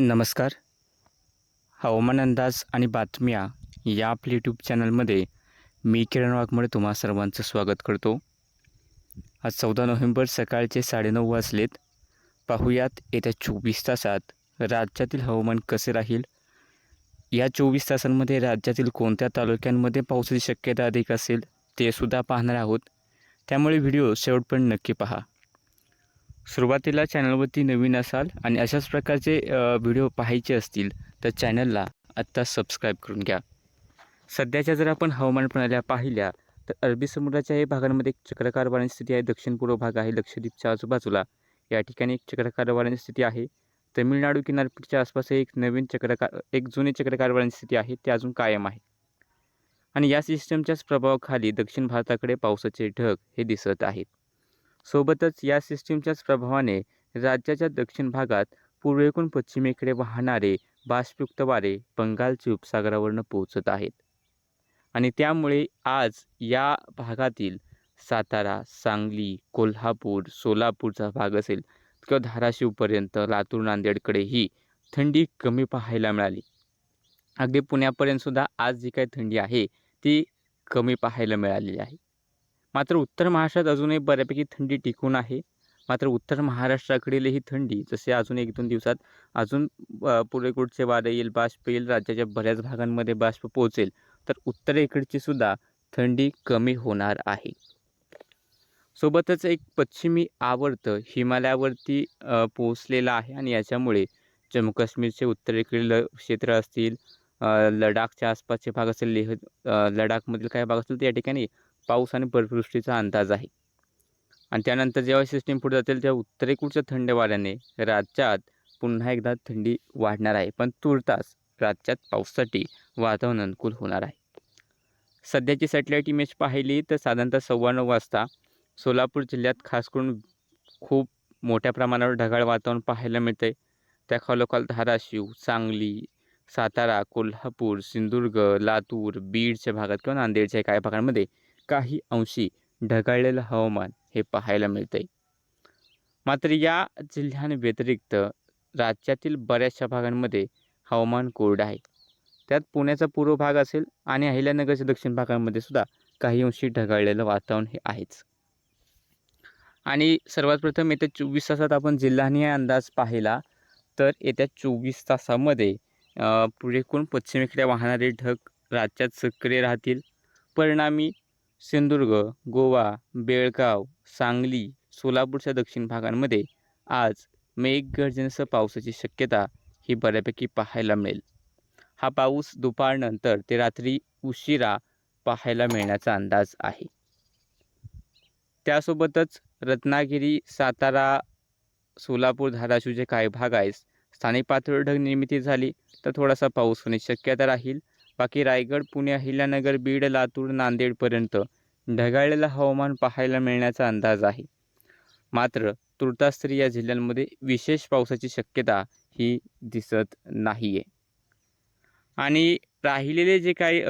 नमस्कार. हवामान अंदाज आणि बातम्या या आपल्या यूट्यूब चॅनलमध्ये मी किरण वाघमोडे तुम्हा सर्वांचं स्वागत करतो. आज चौदा नोव्हेंबर सकाळचे साडेनऊ वाजलेत. पाहूयात येत्या चोवीस तासात राज्यातील हवामान कसे राहील? या चोवीस तासांमध्ये राज्यातील कोणत्या तालुक्यांमध्ये पावसाची शक्यता अधिक असेल ते सुद्धा पाहणार आहोत. त्यामुळे व्हिडिओ शेवटपर्यंत नक्की पहा. सुरुवातीला चॅनलवरती नवीन असाल आणि अशाच प्रकारचे व्हिडिओ पाहायचे असतील तर चॅनलला आत्ता सबस्क्राईब करून घ्या. सध्याच्या जर आपण हवामान प्रणाल्या पाहिल्या तर अरबी समुद्राच्या या भागांमध्ये एक चक्रकार स्थिती आहे. दक्षिण पूर्व भाग आहे लक्षद्वीपच्या आजूबाजूला. या ठिकाणी एक चक्रकार स्थिती आहे. तमिळनाडू किनारपट्टीच्या आसपास एक नवीन चक्रकार एक जुने चक्रकार स्थिती आहे. ते अजून कायम आहे. आणि या सिस्टमच्याच प्रभावाखाली दक्षिण भारताकडे पावसाचे ढग हे दिसत आहेत. सोबतच या सिस्टीमच्याच प्रभावाने राज्याच्या दक्षिण भागात पूर्वेकडून पश्चिमेकडे वाहणारे बाष्पयुक्त वारे बंगालच्या उपसागरावरनं पोहोचत आहेत. आणि त्यामुळे आज या भागातील सातारा सांगली कोल्हापूर सोलापूरचा भाग असेल किंवा धाराशिवपर्यंत लातूर नांदेडकडेही थंडी कमी पाहायला मिळाली. अगदी पुण्यापर्यंतसुद्धा आज जी काही थंडी आहे ती कमी पाहायला मिळालेली आहे. मात्र उत्तर महाराष्ट्रात अजूनही बऱ्यापैकी थंडी टिकून आहे. मात्र उत्तर महाराष्ट्राकडील ही थंडी जसे अजून एक दोन दिवसात अजून पुरेकुडचे पूर्वेकडचे वारे येईल बाष्प येईल राज्याच्या बऱ्याच भागांमध्ये बाष्प पोहोचेल. तर उत्तरेकडची सुद्धा थंडी कमी होणार आहे. सोबतच एक पश्चिमी आवर्त हिमालयावरती पोहोचलेला आहे आणि याच्यामुळे जम्मू काश्मीरचे उत्तरेकडील क्षेत्र असतील लडाखच्या आसपासचे भाग असेल लेह लडाखमधील काही भाग असतील तर या ठिकाणी पाऊस आणि बर्फवृष्टीचा अंदाज आहे. आणि त्यानंतर जेव्हा सिस्टीम पुढे जातील तेव्हा उत्तरेकडच्या थंड वाऱ्याने राज्यात पुन्हा एकदा थंडी वाढणार आहे. पण तुर्तास राज्यात पावसासाठी वातावरण अनुकूल होणार आहे. सध्याची सॅटेलाईट इमेज पाहिली तर साधारणतः सव्वा नऊ वाजता सोलापूर जिल्ह्यात खास करून खूप मोठ्या प्रमाणावर ढगाळ वातावरण पाहायला मिळते त्या खालोखाल धाराशिव सांगली सातारा कोल्हापूर सिंधुदुर्ग लातूर बीडच्या भागात किंवा नांदेडच्या काही भागांमध्ये काही अंशी ढगाळलेलं हवामान हे पाहायला मिळते मात्र या जिल्ह्यांव्यतिरिक्त राज्यातील बऱ्याचशा भागांमध्ये हवामान कोरडं आहे. त्यात पुण्याचा पूर्व भाग असेल आणि अहिल्यानगरच्या दक्षिण भागांमध्ये सुद्धा काही अंशी ढगाळलेलं वातावरण हे आहेच. आणि सर्वात प्रथम येत्या चोवीस तासात आपण जिल्हानिहाय अंदाज पाहिला तर येत्या चोवीस तासामध्ये पुढे कोण पश्चिमेकडे वाहणारे ढग राज्यात सक्रिय राहतील? परिणामी सिंधुदुर्ग गोवा बेळगाव सांगली सोलापूरच्या दक्षिण भागांमध्ये आज मेघगर्जनेसह पावसाची शक्यता ही बऱ्यापैकी पाहायला मिळेल. हा पाऊस दुपारनंतर ते रात्री उशिरा पाहायला मिळण्याचा अंदाज आहे. त्यासोबतच रत्नागिरी सातारा सोलापूर धाराशिवचे काही भाग आहेत. स्थानिक पातळीवर ढग निर्मिती झाली तर थोडासा पाऊस होण्याची शक्यता राहील. बाकी रायगड पुणे अहिल्यानगर बीड लातूर नांदेडपर्यंत ढगाळलेलं हवामान पाहायला मिळण्याचा अंदाज आहे. मात्र तुर्तास तरी या जिल्ह्यांमध्ये विशेष पावसाची शक्यता ही दिसत नाही आहे आणि राहिलेले जे काही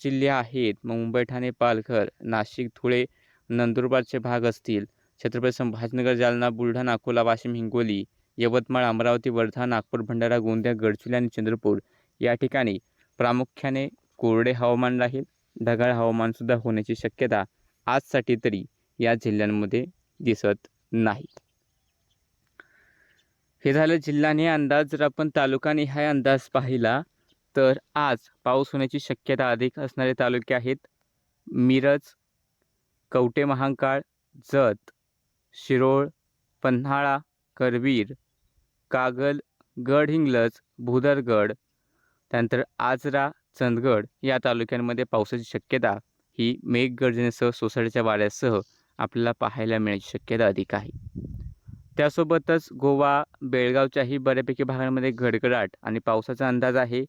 जिल्हे आहेत मुंबई ठाणे पालघर नाशिक धुळे नंदुरबारचे भाग असतील छत्रपती संभाजनगर जालना बुलढाणा अकोला वाशिम हिंगोली यवतमाळ अमरावती वर्धा नागपूर भंडारा गोंदिया गडचिरोली आणि चंद्रपूर या ठिकाणी प्रामुख्याने कोरडे हवामान राहील ढगाळ हवामानसुद्धा होण्याची शक्यता आजसाठी तरी या जिल्ह्यांमध्ये दिसत नाही. हे झालं जिल्हाने अंदाज. जर आपण तालुकानिहाय अंदाज पाहिला तर आज पाऊस होण्याची शक्यता अधिक असणारे तालुके आहेत मिरज कवटे महांकाळ जत शिरोळ पन्हाळा करवीर कागल गडहिंग्लज भुदरगड त्यानंतर आजरा चंदगड या तालुक्यांमध्ये पावसाची शक्यता ही मेघगर्जनेसह सोसाट्याच्या वाऱ्यासह आपल्याला पाहायला मिळण्याची शक्यता अधिक आहे. त्यासोबतच गोवा बेळगावच्याही बऱ्यापैकी भागांमध्ये गडगडाट आणि पावसाचा अंदाज आहे.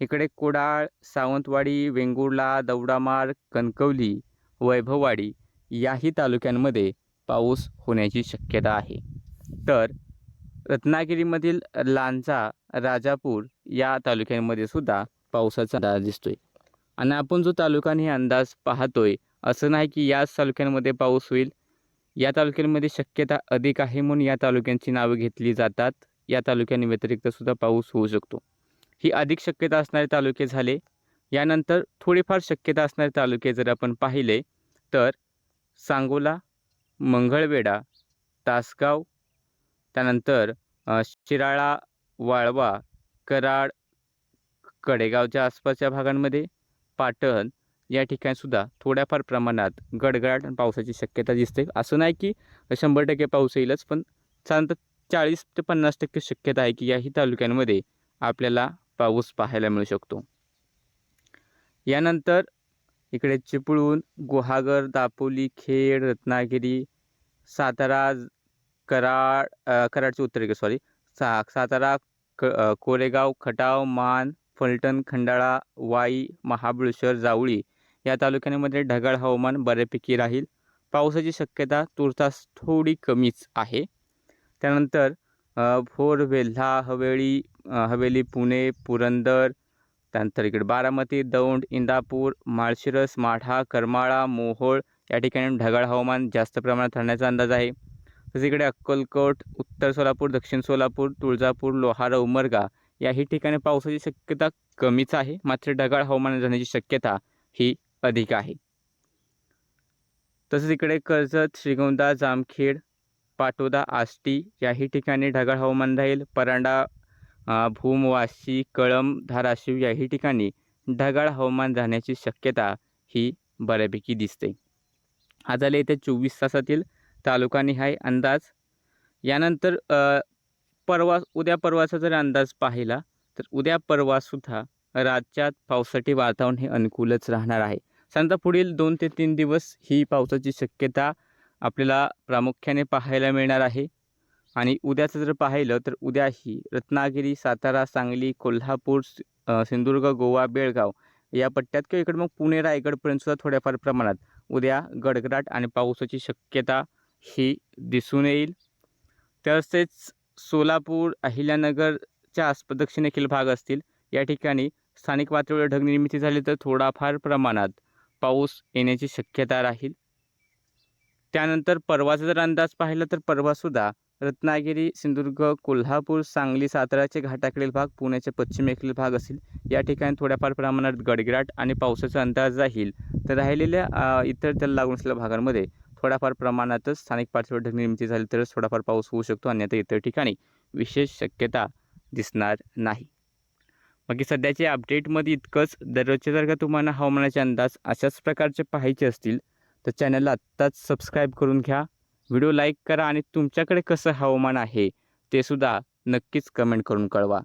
इकडे कुडाळ सावंतवाडी वेंगुर्ला दौडामार कणकवली वैभववाडी याही तालुक्यांमध्ये पाऊस होण्याची शक्यता आहे. तर रत्नागिरीमधील लांजा राजापूर या तालुक्यांमध्ये सुद्धा पावसाचा अंदाज दिसतोय. आणि आपण जो तालुकाने अंदाज पाहतोय असं नाही की याच तालुक्यांमध्ये पाऊस होईल. या तालुक्यांमध्ये शक्यता अधिक आहे म्हणून या तालुक्यांची नावं घेतली जातात. या तालुक्यांव्यतिरिक्त सुद्धा पाऊस होऊ शकतो. ही अधिक शक्यता असणारे तालुके झाले. यानंतर थोडीफार शक्यता असणारे तालुके जर आपण पाहिले तर सांगोला मंगळवेढा तासगाव त्यानंतर शिराळा वाळवा कराड कडेगावच्या आसपासच्या भागांमध्ये पाटण या ठिकाणीसुद्धा थोड्याफार प्रमाणात गडगडाट आणि पावसाची शक्यता दिसते. असं नाही की शंभर टक्के पाऊस येईलच पण साधारणतः चाळीस ते पन्नास टक्के शक्यता आहे की याही तालुक्यांमध्ये आपल्याला पाऊस पाहायला मिळू शकतो. यानंतर इकडे चिपळूण गुहागर दापोली खेड रत्नागिरी सातारा कराड कराडची उत्तरेकडे सॉरी सा सातारा क कोरेगाव खटाव मान फलटण खंडाळा वाई महाबळेश्वर जावळी. या तालुक्यांमध्ये ढगाळ हवामान बऱ्यापैकी राहील. पावसाची शक्यता तुर्तास थोडी कमीच आहे. त्यानंतर भोर वेल्हा हवेळी हवेली पुणे पुरंदर त्यानंतर इकडे बारामती दौंड इंदापूर माळशिरस माढा करमाळा मोहोळ या ठिकाणी ढगाळ हवामान जास्त प्रमाणात राहण्याचा अंदाज आहे. तसं इकडे अक्कलकोट उत्तर सोलापूर दक्षिण सोलापूर तुळजापूर लोहारा उमरगा याही ठिकाणी पावसाची शक्यता कमीच आहे. मात्र ढगाळ हवामान राहण्याची शक्यता ही अधिक आहे. तसंच इकडे कर्जत श्रीगोंदा जामखेड पाटोदा आष्टी याही ठिकाणी ढगाळ हवामान राहील. परांडा भूम वाशी कळंब धाराशिव याही ठिकाणी ढगाळ हवामान राहण्याची शक्यता ही बऱ्यापैकी दिसते. हा झाले येत्या चोवीस तासातील तालुकानिहाय अंदाज. यानंतर परवा उद्या परवाचा जर अंदाज पाहिला तर उद्या परवासुद्धा राज्यात पावसासाठी वातावरण हे अनुकूलच राहणार आहे. साधारणतः पुढील दोन ते तीन दिवस ही पावसाची शक्यता आपल्याला प्रामुख्याने पाहायला मिळणार आहे. आणि उद्याचं जर पाहिलं तर उद्याही रत्नागिरी सातारा सांगली कोल्हापूर सिंधुदुर्ग गोवा बेळगाव या पट्ट्यात किंवा इकडे मग पुणे रायगडपर्यंतसुद्धा थोड्याफार प्रमाणात उद्या गडगडाट आणि पावसाची शक्यता ही दिसून येईल. तसेच सोलापूर अहिल्यानगरच्या आसपदक्षिणेखील भाग असतील. या ठिकाणी स्थानिक पातळीवर ढग निर्मिती झाली तर थोडाफार प्रमाणात पाऊस येण्याची शक्यता राहील. त्यानंतर परवाचा जर अंदाज पाहिला तर परवासुद्धा रत्नागिरी सिंधुदुर्ग कोल्हापूर सांगली साताराचे घाटाकडील भाग पुण्याच्या पश्चिमेकडील भाग असेल. या ठिकाणी थोड्याफार प्रमाणात गडगडाट आणि पावसाचा अंदाज राहील. तर राहिलेल्या इतर त्याला लागून असलेल्या भागांमध्ये थोड्याफार प्रमाणातच स्थानिक पातळीवर ढग निर्मिती झाली तरच थोडाफार पाऊस होऊ शकतो. अन्यथा इतर ठिकाणी विशेष शक्यता दिसणार नाही. बाकी सध्याच्या अपडेटमध्ये इतकंच. दररोजच्या जर का तुम्हाला हवामानाचे अंदाज अशाच प्रकारचे पाहायचे असतील तर चॅनलला आत्ताच सबस्क्राईब करून घ्या. व्हिडिओ लाईक करा आणि तुमच्याकडे कसं हवामान आहे ते सुद्धा नक्कीच कमेंट करून कळवा.